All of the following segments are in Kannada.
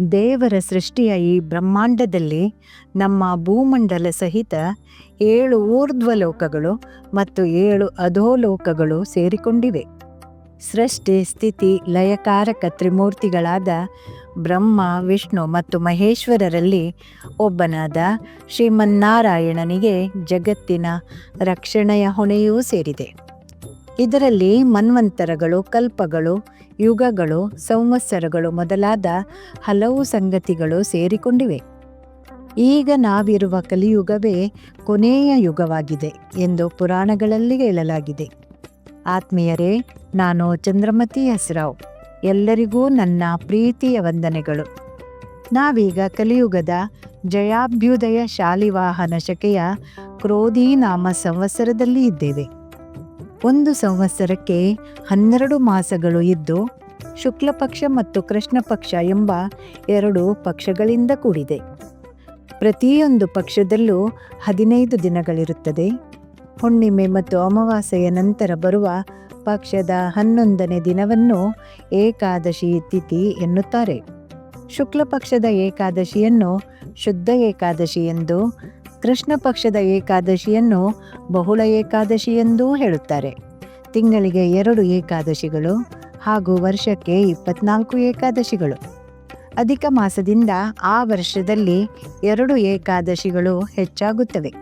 ದೇವರ ಸೃಷ್ಟಿಯ ಈ ಬ್ರಹ್ಮಾಂಡದಲ್ಲಿ ನಮ್ಮ ಭೂಮಂಡಲ ಸಹಿತ ಏಳು ಊರ್ಧ್ವಲೋಕಗಳು ಮತ್ತು ಏಳು ಅಧೋಲೋಕಗಳು ಸೇರಿಕೊಂಡಿವೆ. ಸೃಷ್ಟಿ, ಸ್ಥಿತಿ, ಲಯಕಾರಕ ತ್ರಿಮೂರ್ತಿಗಳಾದ ಬ್ರಹ್ಮ, ವಿಷ್ಣು ಮತ್ತು ಮಹೇಶ್ವರರಲ್ಲಿ ಒಬ್ಬನಾದ ಶ್ರೀಮನ್ನಾರಾಯಣನಿಗೆ ಜಗತ್ತಿನ ರಕ್ಷಣೆಯ ಹೊಣೆಯೂ ಸೇರಿದೆ. ಇದರಲ್ಲಿ ಮನ್ವಂತರಗಳು, ಕಲ್ಪಗಳು, ಯುಗಗಳು, ಸಂವತ್ಸರಗಳು ಮೊದಲಾದ ಹಲವು ಸಂಗತಿಗಳು ಸೇರಿಕೊಂಡಿವೆ. ಈಗ ನಾವಿರುವ ಕಲಿಯುಗವೇ ಕೊನೆಯ ಯುಗವಾಗಿದೆ ಎಂದು ಪುರಾಣಗಳಲ್ಲಿ ಹೇಳಲಾಗಿದೆ. ಆತ್ಮೀಯರೇ, ನಾನು ಚಂದ್ರಮತಿ ಹೆಸರಾವ್. ಎಲ್ಲರಿಗೂ ನನ್ನ ಪ್ರೀತಿಯ ವಂದನೆಗಳು. ನಾವೀಗ ಕಲಿಯುಗದ ಜಯಾಭ್ಯುದಯ ಶಾಲಿವಾಹನ ಶಕೆಯ ಕ್ರೋಧಿ ನಾಮ ಸಂವತ್ಸರದಲ್ಲಿ ಇದ್ದೇವೆ. ಒಂದು ಸಂವತ್ಸರಕ್ಕೆ ಹನ್ನೆರಡು ಮಾಸಗಳು ಇದ್ದು ಶುಕ್ಲಪಕ್ಷ ಮತ್ತು ಕೃಷ್ಣ ಪಕ್ಷ ಎಂಬ ಎರಡು ಪಕ್ಷಗಳಿಂದ ಕೂಡಿದೆ. ಪ್ರತಿಯೊಂದು ಪಕ್ಷದಲ್ಲೂ ಹದಿನೈದು ದಿನಗಳಿರುತ್ತದೆ. ಹುಣ್ಣಿಮೆ ಮತ್ತು ಅಮಾವಾಸ್ಯೆಯ ನಂತರ ಬರುವ ಪಕ್ಷದ ಹನ್ನೊಂದನೇ ದಿನವನ್ನು ಏಕಾದಶಿ ತಿಥಿ ಎನ್ನುತ್ತಾರೆ. ಶುಕ್ಲಪಕ್ಷದ ಏಕಾದಶಿಯನ್ನು ಶುದ್ಧ ಏಕಾದಶಿ ಎಂದು ಕೃಷ್ಣ ಪಕ್ಷದ ಏಕಾದಶಿಯನ್ನು ಬಹುಳ ಏಕಾದಶಿ ಎಂದೂ ಹೇಳುತ್ತಾರೆ. ತಿಂಗಳಿಗೆ ಎರಡು ಏಕಾದಶಿಗಳು ಹಾಗೂ ವರ್ಷಕ್ಕೆ ಇಪ್ಪತ್ನಾಲ್ಕು ಏಕಾದಶಿಗಳು. ಅಧಿಕ ಮಾಸದಿಂದ ಆ ವರ್ಷದಲ್ಲಿ ಎರಡು ಏಕಾದಶಿಗಳು ಹೆಚ್ಚಾಗುತ್ತವೆ.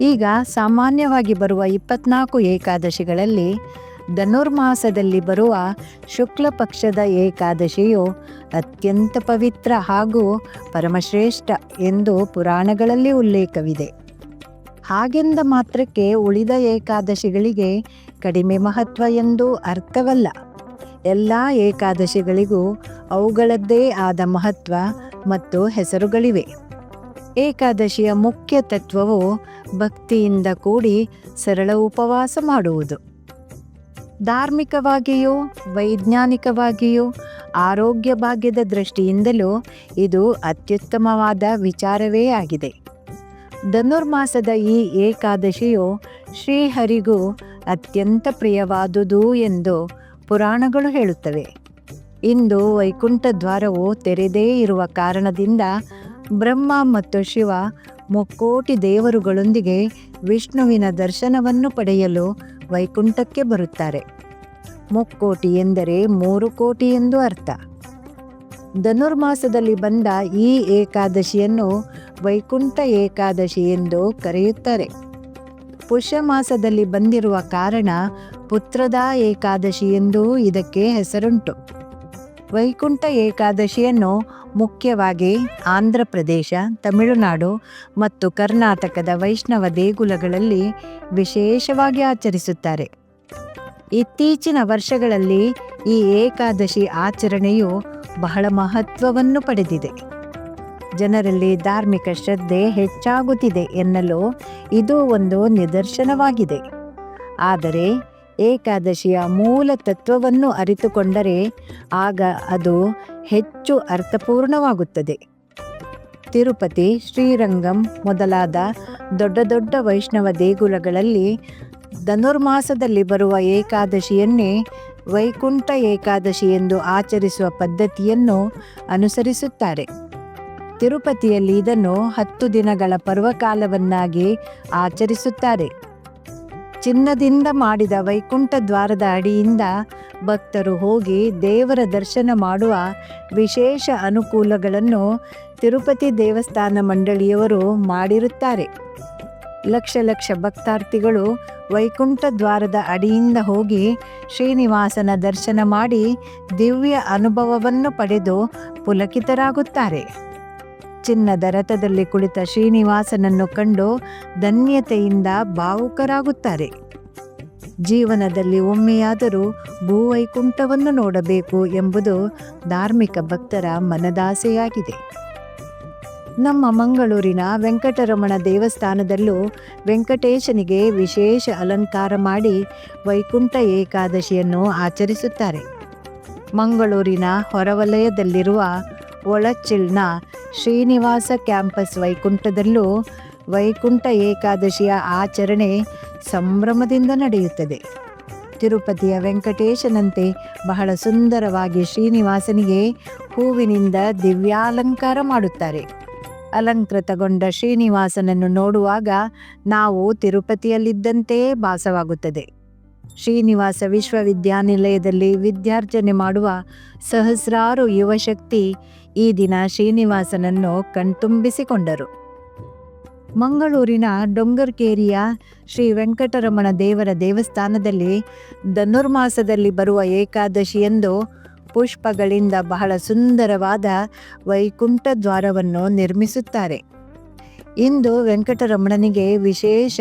ಈಗ ಸಾಮಾನ್ಯವಾಗಿ ಬರುವ ಇಪ್ಪತ್ನಾಲ್ಕು ಏಕಾದಶಿಗಳಲ್ಲಿ ಧನುರ್ಮಾಸದಲ್ಲಿ ಬರುವ ಶುಕ್ಲ ಪಕ್ಷದ ಏಕಾದಶಿಯು ಅತ್ಯಂತ ಪವಿತ್ರ ಹಾಗೂ ಪರಮಶ್ರೇಷ್ಠ ಎಂದು ಪುರಾಣಗಳಲ್ಲಿ ಉಲ್ಲೇಖವಿದೆ. ಹಾಗೆಂದ ಮಾತ್ರಕ್ಕೆ ಉಳಿದ ಏಕಾದಶಿಗಳಿಗೆ ಕಡಿಮೆ ಮಹತ್ವ ಎಂದು ಅರ್ಥವಲ್ಲ. ಎಲ್ಲ ಏಕಾದಶಿಗಳಿಗೂ ಅವುಗಳದ್ದೇ ಆದ ಮಹತ್ವ ಮತ್ತು ಹೆಸರುಗಳಿವೆ. ಏಕಾದಶಿಯ ಮುಖ್ಯ ತತ್ವವು ಭಕ್ತಿಯಿಂದ ಕೂಡಿ ಸರಳ ಉಪವಾಸ ಮಾಡುವುದು. ಧಾರ್ಮಿಕವಾಗಿಯೂ ವೈಜ್ಞಾನಿಕವಾಗಿಯೂ ಆರೋಗ್ಯ ಭಾಗ್ಯದ ದೃಷ್ಟಿಯಿಂದಲೂ ಇದು ಅತ್ಯುತ್ತಮವಾದ ವಿಚಾರವೇ ಆಗಿದೆ. ಧನುರ್ಮಾಸದ ಈ ಏಕಾದಶಿಯು ಶ್ರೀಹರಿಗೂ ಅತ್ಯಂತ ಪ್ರಿಯವಾದುದು ಎಂದು ಪುರಾಣಗಳು ಹೇಳುತ್ತವೆ. ಇಂದು ವೈಕುಂಠ ದ್ವಾರವು ತೆರೆದೇ ಇರುವ ಕಾರಣದಿಂದ ಬ್ರಹ್ಮ ಮತ್ತು ಶಿವ ಮುಕ್ಕೋಟಿ ದೇವರುಗಳೊಂದಿಗೆ ವಿಷ್ಣುವಿನ ದರ್ಶನವನ್ನು ಪಡೆಯಲು ವೈಕುಂಠಕ್ಕೆ ಬರುತ್ತಾರೆ. ಮುಕ್ಕೋಟಿ ಎಂದರೆ ಮೂರು ಕೋಟಿ ಎಂದು ಅರ್ಥ. ಧನುರ್ಮಾಸದಲ್ಲಿ ಬಂದ ಈ ಏಕಾದಶಿಯನ್ನು ವೈಕುಂಠ ಏಕಾದಶಿ ಎಂದು ಕರೆಯುತ್ತಾರೆ. ಪುಷ್ಯ ಮಾಸದಲ್ಲಿ ಬಂದಿರುವ ಕಾರಣ ಪುತ್ರದ ಏಕಾದಶಿ ಎಂದೂ ಇದಕ್ಕೆ ಹೆಸರುಂಟು. ವೈಕುಂಠ ಏಕಾದಶಿಯನ್ನು ಮುಖ್ಯವಾಗಿ ಆಂಧ್ರ ಪ್ರದೇಶ, ತಮಿಳುನಾಡು ಮತ್ತು ಕರ್ನಾಟಕದ ವೈಷ್ಣವ ದೇಗುಲಗಳಲ್ಲಿ ವಿಶೇಷವಾಗಿ ಆಚರಿಸುತ್ತಾರೆ. ಇತ್ತೀಚಿನ ವರ್ಷಗಳಲ್ಲಿ ಈ ಏಕಾದಶಿ ಆಚರಣೆಯು ಬಹಳ ಮಹತ್ವವನ್ನು ಪಡೆದಿದೆ. ಜನರಲ್ಲಿ ಧಾರ್ಮಿಕ ಶ್ರದ್ಧೆ ಹೆಚ್ಚಾಗುತ್ತಿದೆ ಎನ್ನಲು ಇದು ಒಂದು ನಿದರ್ಶನವಾಗಿದೆ. ಆದರೆ ಏಕಾದಶಿಯ ಮೂಲ ತತ್ವವನ್ನು ಅರಿತುಕೊಂಡರೆ ಆಗ ಅದು ಹೆಚ್ಚು ಅರ್ಥಪೂರ್ಣವಾಗುತ್ತದೆ. ತಿರುಪತಿ, ಶ್ರೀರಂಗಂ ಮೊದಲಾದ ದೊಡ್ಡ ದೊಡ್ಡ ವೈಷ್ಣವ ದೇಗುಲಗಳಲ್ಲಿ ಧನುರ್ಮಾಸದಲ್ಲಿ ಬರುವ ಏಕಾದಶಿಯನ್ನೇ ವೈಕುಂಠ ಏಕಾದಶಿ ಎಂದು ಆಚರಿಸುವ ಪದ್ಧತಿಯನ್ನು ಅನುಸರಿಸುತ್ತಾರೆ. ತಿರುಪತಿಯಲ್ಲಿ ಇದನ್ನು ಹತ್ತು ದಿನಗಳ ಪರ್ವಕಾಲವನ್ನಾಗಿ ಆಚರಿಸುತ್ತಾರೆ. ಚಿನ್ನದಿಂದ ಮಾಡಿದ ವೈಕುಂಠ ದ್ವಾರದ ಅಡಿಯಿಂದ ಭಕ್ತರು ಹೋಗಿ ದೇವರ ದರ್ಶನ ಮಾಡುವ ವಿಶೇಷ ಅನುಕೂಲಗಳನ್ನು ತಿರುಪತಿ ದೇವಸ್ಥಾನ ಮಂಡಳಿಯವರು ಮಾಡಿರುತ್ತಾರೆ. ಲಕ್ಷ ಲಕ್ಷ ಭಕ್ತಾರ್ಥಿಗಳು ವೈಕುಂಠ ದ್ವಾರದ ಅಡಿಯಿಂದ ಹೋಗಿ ಶ್ರೀನಿವಾಸನ ದರ್ಶನ ಮಾಡಿ ದಿವ್ಯ ಅನುಭವವನ್ನು ಪಡೆದು ಪುಲಕಿತರಾಗುತ್ತಾರೆ. ಚಿನ್ನದ ರಥದಲ್ಲಿ ಕುಳಿತ ಶ್ರೀನಿವಾಸನನ್ನು ಕಂಡು ಧನ್ಯತೆಯಿಂದ ಭಾವುಕರಾಗುತ್ತಾರೆ. ಜೀವನದಲ್ಲಿ ಒಮ್ಮೆಯಾದರೂ ಭೂವೈಕುಂಠವನ್ನು ನೋಡಬೇಕು ಎಂಬುದು ಧಾರ್ಮಿಕ ಭಕ್ತರ ಮನದಾಸೆಯಾಗಿದೆ. ನಮ್ಮ ಮಂಗಳೂರಿನ ವೆಂಕಟರಮಣ ದೇವಸ್ಥಾನದಲ್ಲೂ ವೆಂಕಟೇಶನಿಗೆ ವಿಶೇಷ ಅಲಂಕಾರ ಮಾಡಿ ವೈಕುಂಠ ಏಕಾದಶಿಯನ್ನು ಆಚರಿಸುತ್ತಾರೆ. ಮಂಗಳೂರಿನ ಹೊರವಲಯದಲ್ಲಿರುವ ಒಳಚಿಲ್ನ ಶ್ರೀನಿವಾಸ ಕ್ಯಾಂಪಸ್ ವೈಕುಂಠದಲ್ಲೂ ವೈಕುಂಠ ಏಕಾದಶಿಯ ಆಚರಣೆ ಸಂಭ್ರಮದಿಂದ ನಡೆಯುತ್ತದೆ. ತಿರುಪತಿಯ ವೆಂಕಟೇಶನಂತೆ ಬಹಳ ಸುಂದರವಾಗಿ ಶ್ರೀನಿವಾಸನಿಗೆ ಹೂವಿನಿಂದ ದಿವ್ಯಾಲಂಕಾರ ಮಾಡುತ್ತಾರೆ. ಅಲಂಕೃತಗೊಂಡ ಶ್ರೀನಿವಾಸನನ್ನು ನೋಡುವಾಗ ನಾವು ತಿರುಪತಿಯಲ್ಲಿದ್ದಂತೆಯೇ ಭಾಸವಾಗುತ್ತದೆ. ಶ್ರೀನಿವಾಸ ವಿಶ್ವವಿದ್ಯಾನಿಲಯದಲ್ಲಿ ವಿದ್ಯಾರ್ಜನೆ ಮಾಡುವ ಸಹಸ್ರಾರು ಯುವಶಕ್ತಿ ಈ ದಿನ ಶ್ರೀನಿವಾಸನನ್ನು ಕಣ್ತುಂಬಿಸಿಕೊಂಡರು. ಮಂಗಳೂರಿನ ಡೊಂಗರ್ಕೇರಿಯ ಶ್ರೀ ವೆಂಕಟರಮಣ ದೇವರ ದೇವಸ್ಥಾನದಲ್ಲಿ ಧನುರ್ಮಾಸದಲ್ಲಿ ಬರುವ ಏಕಾದಶಿಯಂದು ಪುಷ್ಪಗಳಿಂದ ಬಹಳ ಸುಂದರವಾದ ವೈಕುಂಠ ದ್ವಾರವನ್ನು ನಿರ್ಮಿಸುತ್ತಾರೆ. ಇಂದು ವೆಂಕಟರಮಣನಿಗೆ ವಿಶೇಷ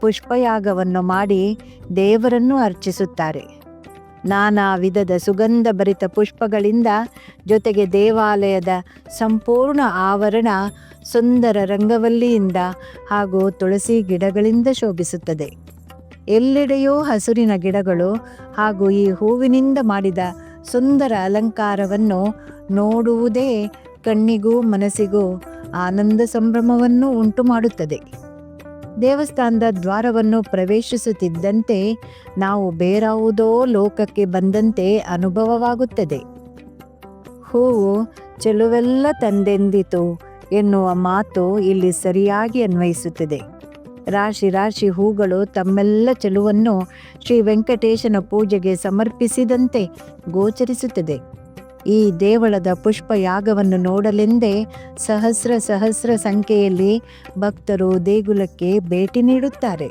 ಪುಷ್ಪಯಾಗವನ್ನು ಮಾಡಿ ದೇವರನ್ನು ಅರ್ಚಿಸುತ್ತಾರೆ. ನಾನಾ ವಿಧದ ಸುಗಂಧ ಭರಿತ ಪುಷ್ಪಗಳಿಂದ ಜೊತೆಗೆ ದೇವಾಲಯದ ಸಂಪೂರ್ಣ ಆವರಣ ಸುಂದರ ರಂಗವಲ್ಲಿಯಿಂದ ಹಾಗೂ ತುಳಸಿ ಗಿಡಗಳಿಂದ ಶೋಭಿಸುತ್ತದೆ. ಎಲ್ಲೆಡೆಯೂ ಹಸುರಿನ ಗಿಡಗಳು ಹಾಗೂ ಈ ಹೂವಿನಿಂದ ಮಾಡಿದ ಸುಂದರ ಅಲಂಕಾರವನ್ನು ನೋಡುವುದೇ ಕಣ್ಣಿಗೂ ಮನಸ್ಸಿಗೂ ಆನಂದ ಸಂಭ್ರಮವನ್ನು ಉಂಟು ಮಾಡುತ್ತದೆ ದೇವಸ್ಥಾನದ ದ್ವಾರವನ್ನು ಪ್ರವೇಶಿಸುತ್ತಿದ್ದಂತೆ ನಾವು ಬೇರಾವುದೋ ಲೋಕಕ್ಕೆ ಬಂದಂತೆ ಅನುಭವವಾಗುತ್ತದೆ. ಹೂವು ಚೆಲುವೆಲ್ಲ ತಂದೆಂದಿತು ಎನ್ನುವ ಮಾತು ಇಲ್ಲಿ ಸರಿಯಾಗಿ ಅನ್ವಯಿಸುತ್ತದೆ. ರಾಶಿ ರಾಶಿ ಹೂಗಳು ತಮ್ಮೆಲ್ಲ ಚೆಲುವನ್ನು ಶ್ರೀ ವೆಂಕಟೇಶನ ಪೂಜೆಗೆ ಸಮರ್ಪಿಸಿದಂತೆ ಗೋಚರಿಸುತ್ತದೆ. ಈ ದೇವಳದ ಪುಷ್ಪಯಾಗವನ್ನು ನೋಡಲೆಂದೇ ಸಹಸ್ರ ಸಹಸ್ರ ಸಂಖ್ಯೆಯಲ್ಲಿ ಭಕ್ತರು ದೇಗುಲಕ್ಕೆ ಭೇಟಿ ನೀಡುತ್ತಾರೆ.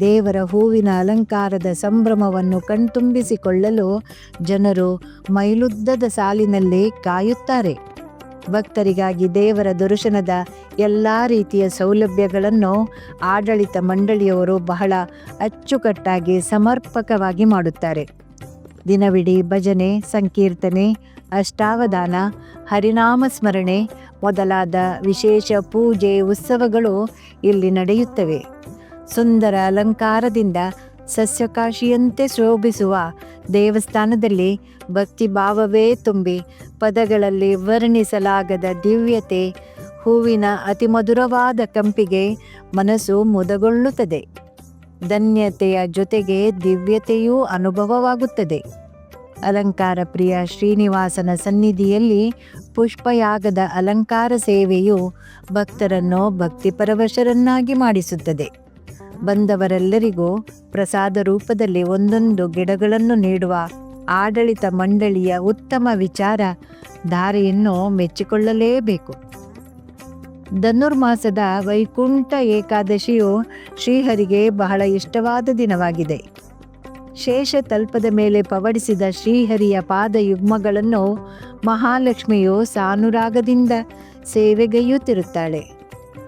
ದೇವರ ಹೂವಿನ ಅಲಂಕಾರದ ಸಂಭ್ರಮವನ್ನು ಕಣ್ತುಂಬಿಸಿಕೊಳ್ಳಲು ಜನರು ಮೈಲುದ್ದದ ಸಾಲಿನಲ್ಲಿ ಕಾಯುತ್ತಾರೆ. ಭಕ್ತರಿಗಾಗಿ ದೇವರ ದರ್ಶನದ ಎಲ್ಲ ರೀತಿಯ ಸೌಲಭ್ಯಗಳನ್ನು ಆಡಳಿತ ಮಂಡಳಿಯವರು ಬಹಳ ಅಚ್ಚುಕಟ್ಟಾಗಿ ಸಮರ್ಪಕವಾಗಿ ಮಾಡುತ್ತಾರೆ. ದಿನವಿಡೀ ಭಜನೆ, ಸಂಕೀರ್ತನೆ, ಅಷ್ಟಾವಧಾನ, ಹರಿನಾಮ ಸ್ಮರಣೆ ಮೊದಲಾದ ವಿಶೇಷ ಪೂಜೆ ಉತ್ಸವಗಳು ಇಲ್ಲಿ ನಡೆಯುತ್ತವೆ. ಸುಂದರ ಅಲಂಕಾರದಿಂದ ಸಸ್ಯಕಾಶಿಯಂತೆ ಶೋಭಿಸುವ ದೇವಸ್ಥಾನದಲ್ಲಿ ಭಕ್ತಿಭಾವವೇ ತುಂಬಿ ಪದಗಳಲ್ಲಿ ವರ್ಣಿಸಲಾಗದ ದಿವ್ಯತೆ, ಹೂವಿನ ಅತಿಮಧುರವಾದ ಕಂಪಿಗೆ ಮನಸ್ಸು ಮುದಗೊಳ್ಳುತ್ತದೆ. ಧನ್ಯತೆಯ ಜೊತೆಗೆ ದಿವ್ಯತೆಯೂ ಅನುಭವವಾಗುತ್ತದೆ. ಅಲಂಕಾರ ಪ್ರಿಯ ಶ್ರೀನಿವಾಸನ ಸನ್ನಿಧಿಯಲ್ಲಿ ಪುಷ್ಪಯಾಗದ ಅಲಂಕಾರ ಸೇವೆಯು ಭಕ್ತರನ್ನು ಭಕ್ತಿಪರವಶರನ್ನಾಗಿ ಮಾಡಿಸುತ್ತದೆ. ಬಂದವರೆಲ್ಲರಿಗೂ ಪ್ರಸಾದ ರೂಪದಲ್ಲಿ ಒಂದೊಂದು ಗಿಡಗಳನ್ನು ನೀಡುವ ಆಡಳಿತ ಮಂಡಳಿಯ ಉತ್ತಮ ವಿಚಾರ ಧಾರೆಯನ್ನು ಮೆಚ್ಚಿಕೊಳ್ಳಲೇಬೇಕು. ಧನುರ್ಮಾಸದ ವೈಕುಂಠ ಏಕಾದಶಿಯು ಶ್ರೀಹರಿಗೆ ಬಹಳ ಇಷ್ಟವಾದ ದಿನವಾಗಿದೆ. ಶೇಷ ತಲ್ಪದ ಮೇಲೆ ಪವಡಿಸಿದ ಶ್ರೀಹರಿಯ ಪಾದಯುಗ್ಮಗಳನ್ನು ಮಹಾಲಕ್ಷ್ಮಿಯು ಸಾನುರಾಗದಿಂದ ಸೇವೆಗೈಯುತ್ತಿರುತ್ತಾಳೆ.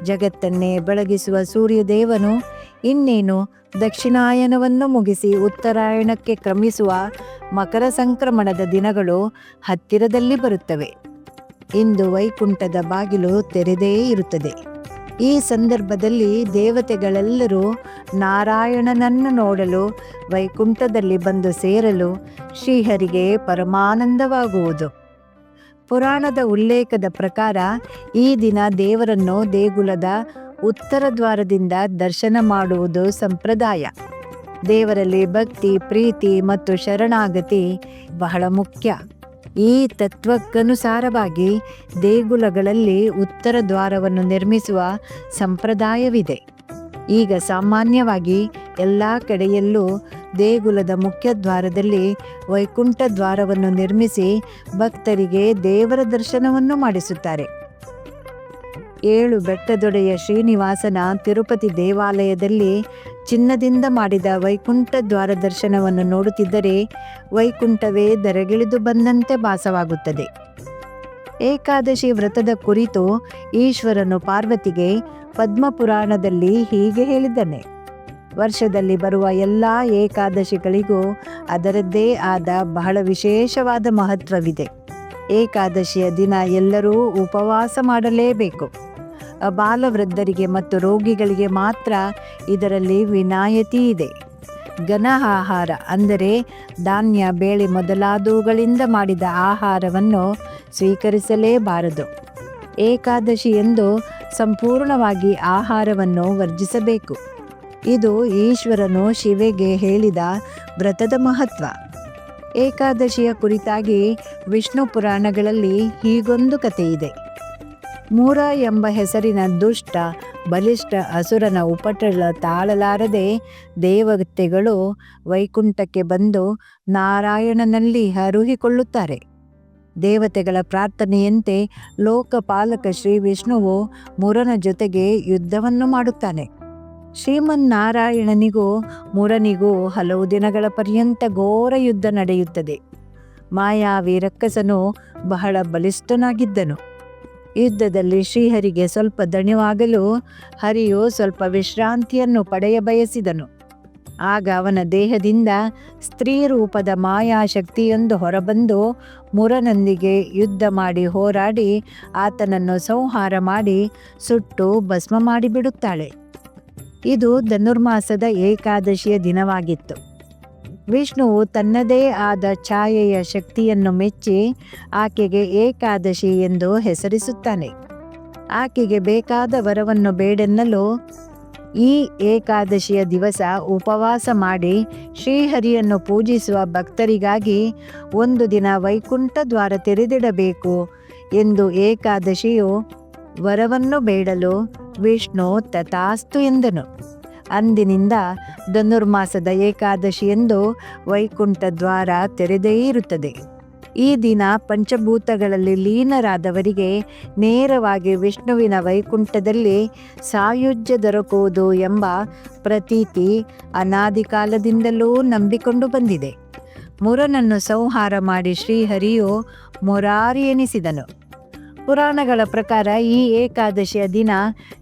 ಜಗತ್ತನ್ನೇ ಬೆಳಗಿಸುವ ಸೂರ್ಯದೇವನು ಇನ್ನೇನು ದಕ್ಷಿಣಾಯನವನ್ನು ಮುಗಿಸಿ ಉತ್ತರಾಯಣಕ್ಕೆ ಕ್ರಮಿಸುವ ಮಕರ ಸಂಕ್ರಮಣದ ದಿನಗಳು ಹತ್ತಿರದಲ್ಲಿ ಬರುತ್ತವೆ. ಇಂದು ವೈಕುಂಠದ ಬಾಗಿಲು ತೆರೆದೇ ಇರುತ್ತದೆ. ಈ ಸಂದರ್ಭದಲ್ಲಿ ದೇವತೆಗಳೆಲ್ಲರೂ ನಾರಾಯಣನನ್ನು ನೋಡಲು, ವೈಕುಂಠದಲ್ಲಿ ಬಂದು ಸೇರಲು ಶ್ರೀಹರಿಗೆ ಪರಮಾನಂದವಾಗುವುದು. ಪುರಾಣದ ಉಲ್ಲೇಖದ ಪ್ರಕಾರ ಈ ದಿನ ದೇವರನ್ನು ದೇಗುಲದ ಉತ್ತರ ದ್ವಾರದಿಂದ ದರ್ಶನ ಮಾಡುವುದು ಸಂಪ್ರದಾಯ. ದೇವರಲ್ಲಿ ಭಕ್ತಿ, ಪ್ರೀತಿ ಮತ್ತು ಶರಣಾಗತಿ ಬಹಳ ಮುಖ್ಯ. ಈ ತತ್ವಕ್ಕನುಸಾರವಾಗಿ ದೇಗುಲಗಳಲ್ಲಿ ಉತ್ತರ ದ್ವಾರವನ್ನು ನಿರ್ಮಿಸುವ ಸಂಪ್ರದಾಯವಿದೆ. ಈಗ ಸಾಮಾನ್ಯವಾಗಿ ಎಲ್ಲ ಕಡೆಯಲ್ಲೂ ದೇಗುಲದ ಮುಖ್ಯ ದ್ವಾರದಲ್ಲಿ ವೈಕುಂಠ ದ್ವಾರವನ್ನು ನಿರ್ಮಿಸಿ ಭಕ್ತರಿಗೆ ದೇವರ ದರ್ಶನವನ್ನು ಮಾಡಿಸುತ್ತಾರೆ. ಏಳು ಬೆಟ್ಟದೊಡೆಯ ಶ್ರೀನಿವಾಸನ ತಿರುಪತಿ ದೇವಾಲಯದಲ್ಲಿ ಚಿನ್ನದಿಂದ ಮಾಡಿದ ವೈಕುಂಠ ದ್ವಾರ ದರ್ಶನವನ್ನು ನೋಡುತ್ತಿದ್ದರೆ ವೈಕುಂಠವೇ ದರಗಿಳಿದು ಬಂದಂತೆ ಭಾಸವಾಗುತ್ತದೆ. ಏಕಾದಶಿ ವ್ರತದ ಕುರಿತು ಈಶ್ವರನು ಪಾರ್ವತಿಗೆ ಪದ್ಮಪುರಾಣದಲ್ಲಿ ಹೀಗೆ ಹೇಳಿದ್ದಾನೆ. ವರ್ಷದಲ್ಲಿ ಬರುವ ಎಲ್ಲ ಏಕಾದಶಿಗಳಿಗೂ ಅದರದ್ದೇ ಆದ ಬಹಳ ವಿಶೇಷವಾದ ಮಹತ್ವವಿದೆ. ಏಕಾದಶಿಯ ದಿನ ಎಲ್ಲರೂ ಉಪವಾಸ ಮಾಡಲೇಬೇಕು. ಬಾಲವೃದ್ಧರಿಗೆ ಮತ್ತು ರೋಗಿಗಳಿಗೆ ಮಾತ್ರ ಇದರಲ್ಲಿ ವಿನಾಯಿತಿ ಇದೆ. ಘನ ಆಹಾರ ಅಂದರೆ ಧಾನ್ಯ, ಬೇಳೆ ಮೊದಲಾದವುಗಳಿಂದ ಮಾಡಿದ ಆಹಾರವನ್ನು ಸ್ವೀಕರಿಸಲೇಬಾರದು. ಏಕಾದಶಿ ಎಂದು ಸಂಪೂರ್ಣವಾಗಿ ಆಹಾರವನ್ನು ವರ್ಜಿಸಬೇಕು. ಇದು ಈಶ್ವರನು ಶಿವೆಗೆ ಹೇಳಿದ ವ್ರತದ ಮಹತ್ವ. ಏಕಾದಶಿಯ ಕುರಿತಾಗಿ ವಿಷ್ಣು ಪುರಾಣಗಳಲ್ಲಿ ಹೀಗೊಂದು ಕಥೆ ಇದೆ ಮೂರ ಎಂಬ ಹೆಸರಿನ ದುಷ್ಟ, ಬಲಿಷ್ಠ ಅಸುರನ ಉಪಟಳ ತಾಳಲಾರದೆ ದೇವತೆಗಳು ವೈಕುಂಠಕ್ಕೆ ಬಂದು ನಾರಾಯಣನಲ್ಲಿ ಹರುಹಿಕೊಳ್ಳುತ್ತಾರೆ ದೇವತೆಗಳ ಪ್ರಾರ್ಥನೆಯಂತೆ ಲೋಕಪಾಲಕ ಶ್ರೀ ವಿಷ್ಣುವು ಮುರನ ಜೊತೆಗೆ ಯುದ್ಧವನ್ನು ಮಾಡುತ್ತಾನೆ. ಶ್ರೀಮನ್ನಾರಾಯಣನಿಗೂ ಮುರನಿಗೂ ಹಲವು ದಿನಗಳ ಪರ್ಯಂತ ಘೋರ ಯುದ್ಧ ನಡೆಯುತ್ತದೆ. ಮಾಯಾ ರಕ್ಕಸನು ಬಹಳ ಬಲಿಷ್ಠನಾಗಿದ್ದನು. ಯುದ್ಧದಲ್ಲಿ ಶ್ರೀಹರಿಗೆ ಸ್ವಲ್ಪ ದಣಿವಾಗಲು ಹರಿಯು ಸ್ವಲ್ಪ ವಿಶ್ರಾಂತಿಯನ್ನು ಪಡೆಯ ಬಯಸಿದನು. ಆಗ ಅವನ ದೇಹದಿಂದ ಸ್ತ್ರೀ ರೂಪದ ಮಾಯಾಶಕ್ತಿಯೊಂದು ಹೊರಬಂದು ಮುರನೊಂದಿಗೆ ಯುದ್ಧ ಮಾಡಿ ಹೋರಾಡಿ ಆತನನ್ನು ಸಂಹಾರ ಮಾಡಿ ಸುಟ್ಟು ಭಸ್ಮ ಮಾಡಿಬಿಡುತ್ತಾಳೆ. ಇದು ಧನುರ್ಮಾಸದ ಏಕಾದಶಿಯ ದಿನವಾಗಿತ್ತು. ವಿಷ್ಣುವು ತನ್ನದೇ ಆದ ಛಾಯೆಯ ಶಕ್ತಿಯನ್ನು ಮೆಚ್ಚಿ ಆಕೆಗೆ ಏಕಾದಶಿ ಎಂದು ಹೆಸರಿಸುತ್ತಾನೆ. ಆಕೆಗೆ ಬೇಕಾದ ವರವನ್ನು ಬೇಡೆನ್ನಲು ಈ ಏಕಾದಶಿಯ ದಿವಸ ಉಪವಾಸ ಮಾಡಿ ಶ್ರೀಹರಿಯನ್ನು ಪೂಜಿಸುವ ಭಕ್ತರಿಗಾಗಿ ಒಂದು ದಿನ ವೈಕುಂಠ ದ್ವಾರ ತೆರೆದಿಡಬೇಕು ಎಂದು ಏಕಾದಶಿಯು ವರವನ್ನು ಬೇಡಲು ವಿಷ್ಣು ತಥಾಸ್ತು ಎಂದನು. ಅಂದಿನಿಂದ ಧನುರ್ಮಾಸದ ಏಕಾದಶಿಯಂದು ವೈಕುಂಠ ದ್ವಾರ ತೆರೆದೇ ಇರುತ್ತದೆ. ಈ ದಿನ ಪಂಚಭೂತಗಳಲ್ಲಿ ಲೀನರಾದವರಿಗೆ ನೇರವಾಗಿ ವಿಷ್ಣುವಿನ ವೈಕುಂಠದಲ್ಲಿ ಸಾಯುಜ್ಯ ದೊರಕುವುದು ಎಂಬ ಪ್ರತೀತಿ ಅನಾದಿ ಕಾಲದಿಂದಲೂ ನಂಬಿಕೊಂಡು ಬಂದಿದೆ. ಮುರನನ್ನು ಸಂಹಾರ ಮಾಡಿ ಶ್ರೀಹರಿಯು ಮುರಾರಿ ಎನಿಸಿದನು. ಪುರಾಣಗಳ ಪ್ರಕಾರ ಈ ಏಕಾದಶಿಯ ದಿನ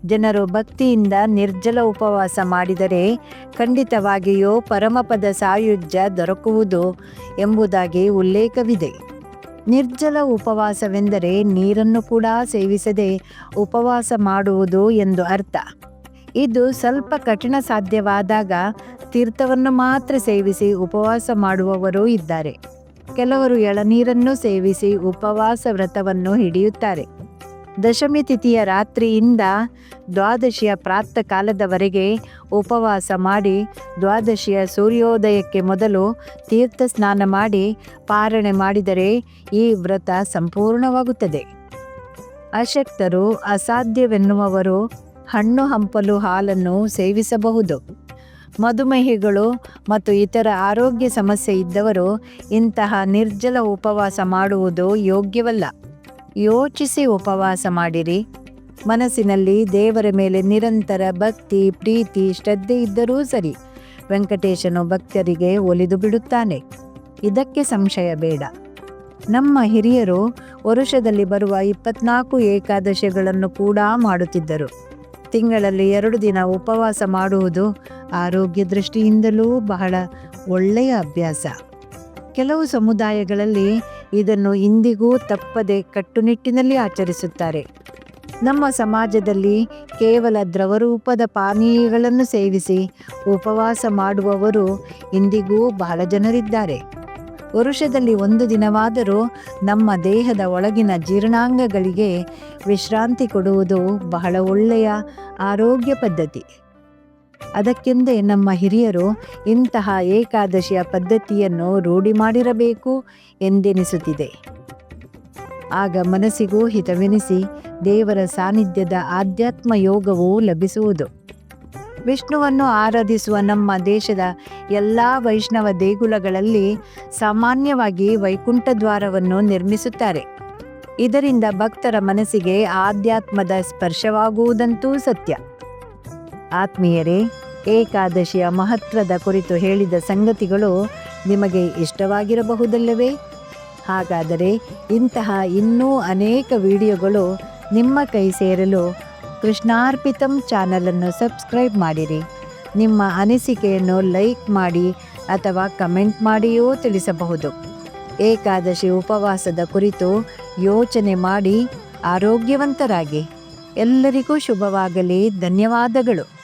ಜನರು ಭಕ್ತಿಯಿಂದ ನಿರ್ಜಲ ಉಪವಾಸ ಮಾಡಿದರೆ ಖಂಡಿತವಾಗಿಯೂ ಪರಮಪದ ಸಾಯುಜ್ಯ ದೊರಕುವುದು ಎಂಬುದಾಗಿ ಉಲ್ಲೇಖವಿದೆ. ನಿರ್ಜಲ ಉಪವಾಸವೆಂದರೆ ನೀರನ್ನು ಕೂಡ ಸೇವಿಸದೆ ಉಪವಾಸ ಮಾಡುವುದು ಎಂದು ಅರ್ಥ. ಇದು ಸ್ವಲ್ಪ ಕಠಿಣ ಸಾಧ್ಯವಾದಾಗ ತೀರ್ಥವನ್ನು ಮಾತ್ರ ಸೇವಿಸಿ ಉಪವಾಸ ಮಾಡುವವರೂ ಇದ್ದಾರೆ. ಕೆಲವರು ಎಳನೀರನ್ನು ಸೇವಿಸಿ ಉಪವಾಸ ವ್ರತವನ್ನು ಹಿಡಿಯುತ್ತಾರೆ. ದಶಮಿ ತಿಥಿಯ ರಾತ್ರಿಯಿಂದ ದ್ವಾದಶಿಯ ಪ್ರಾತ ಕಾಲದವರೆಗೆ ಉಪವಾಸ ಮಾಡಿ ದ್ವಾದಶಿಯ ಸೂರ್ಯೋದಯಕ್ಕೆ ಮೊದಲು ತೀರ್ಥ ಸ್ನಾನ ಮಾಡಿ ಪಾರಣೆ ಮಾಡಿದರೆ ಈ ವ್ರತ ಸಂಪೂರ್ಣವಾಗುತ್ತದೆ. ಅಶಕ್ತರು ಅಸಾಧ್ಯವೆನ್ನುವವರು ಹಣ್ಣು ಹಂಪಲು ಹಾಲನ್ನು ಸೇವಿಸಬಹುದು. ಮಧುಮೇಹಿಗಳು ಮತ್ತು ಇತರ ಆರೋಗ್ಯ ಸಮಸ್ಯೆ ಇದ್ದವರು ಇಂತಹ ನಿರ್ಜಲ ಉಪವಾಸ ಮಾಡುವುದು ಯೋಗ್ಯವಲ್ಲ. ಯೋಚಿಸಿ ಉಪವಾಸ ಮಾಡಿರಿ. ಮನಸ್ಸಿನಲ್ಲಿ ದೇವರ ಮೇಲೆ ನಿರಂತರ ಭಕ್ತಿ, ಪ್ರೀತಿ, ಶ್ರದ್ಧೆ ಇದ್ದರೂ ಸರಿ. ವೆಂಕಟೇಶನು ಭಕ್ತರಿಗೆ ಒಲಿದು ಬಿಡುತ್ತಾನೆ. ಇದಕ್ಕೆ ಸಂಶಯ ಬೇಡ. ನಮ್ಮ ಹಿರಿಯರು ವರುಷದಲ್ಲಿ ಬರುವ ಇಪ್ಪತ್ನಾಲ್ಕು ಏಕಾದಶಿಗಳನ್ನು ಕೂಡ ಮಾಡುತ್ತಿದ್ದರು. ತಿಂಗಳಲ್ಲಿ ಎರಡು ದಿನ ಉಪವಾಸ ಮಾಡುವುದು ಆರೋಗ್ಯ ದೃಷ್ಟಿಯಿಂದಲೂ ಬಹಳ ಒಳ್ಳೆಯ ಅಭ್ಯಾಸ. ಕೆಲವು ಸಮುದಾಯಗಳಲ್ಲಿ ಇದನ್ನು ಇಂದಿಗೂ ತಪ್ಪದೆ ಕಟ್ಟುನಿಟ್ಟಿನಲ್ಲಿ ಆಚರಿಸುತ್ತಾರೆ. ನಮ್ಮ ಸಮಾಜದಲ್ಲಿ ಕೇವಲ ದ್ರವರೂಪದ ಪಾನೀಯಗಳನ್ನು ಸೇವಿಸಿ ಉಪವಾಸ ಮಾಡುವವರು ಇಂದಿಗೂ ಬಹಳ ಜನರಿದ್ದಾರೆ. ವರುಷದಲ್ಲಿ ಒಂದು ದಿನವಾದರೂ ನಮ್ಮ ದೇಹದ ಒಳಗಿನ ಜೀರ್ಣಾಂಗಗಳಿಗೆ ವಿಶ್ರಾಂತಿ ಕೊಡುವುದು ಬಹಳ ಒಳ್ಳೆಯ ಆರೋಗ್ಯ ಪದ್ಧತಿ. ಅದಕ್ಕೆಂದೇ ನಮ್ಮ ಹಿರಿಯರು ಇಂತಹ ಏಕಾದಶಿಯ ಪದ್ಧತಿಯನ್ನು ರೂಢಿ ಮಾಡಿರಬೇಕು ಎಂದೆನಿಸುತ್ತಿದೆ. ಆಗ ಮನಸ್ಸಿಗೂ ಹಿತವೆನಿಸಿ ದೇವರ ಸಾನ್ನಿಧ್ಯದ ಆಧ್ಯಾತ್ಮ ಯೋಗವು ಲಭಿಸುವುದು. ವಿಷ್ಣುವನ್ನು ಆರಾಧಿಸುವ ನಮ್ಮ ದೇಶದ ಎಲ್ಲ ವೈಷ್ಣವ ದೇಗುಲಗಳಲ್ಲಿ ಸಾಮಾನ್ಯವಾಗಿ ವೈಕುಂಠ ದ್ವಾರವನ್ನು ನಿರ್ಮಿಸುತ್ತಾರೆ. ಇದರಿಂದ ಭಕ್ತರ ಮನಸ್ಸಿಗೆ ಆಧ್ಯಾತ್ಮದ ಸ್ಪರ್ಶವಾಗುವುದಂತೂ ಸತ್ಯ. ಆತ್ಮೀಯರೇ, ಏಕಾದಶಿಯ ಮಹತ್ವದ ಕುರಿತು ಹೇಳಿದ ಸಂಗತಿಗಳು ನಿಮಗೆ ಇಷ್ಟವಾಗಿರಬಹುದಲ್ಲವೇ? ಹಾಗಾದರೆ ಇಂತಹ ಇನ್ನೂ ಅನೇಕ ವಿಡಿಯೋಗಳು ನಿಮ್ಮ ಕೈ ಸೇರಲು ಕೃಷ್ಣಾರ್ಪಿತಂ ಚಾನಲನ್ನು ಸಬ್ಸ್ಕ್ರೈಬ್ ಮಾಡಿರಿ. ನಿಮ್ಮ ಅನಿಸಿಕೆಯನ್ನು ಲೈಕ್ ಮಾಡಿ ಅಥವಾ ಕಮೆಂಟ್ ಮಾಡಿಯೂ ತಿಳಿಸಬಹುದು. ಏಕಾದಶಿ ಉಪವಾಸದ ಕುರಿತು ಯೋಚನೆ ಮಾಡಿ ಆರೋಗ್ಯವಂತರಾಗಿ. ಎಲ್ಲರಿಗೂ ಶುಭವಾಗಲಿ, ಧನ್ಯವಾದಗಳು.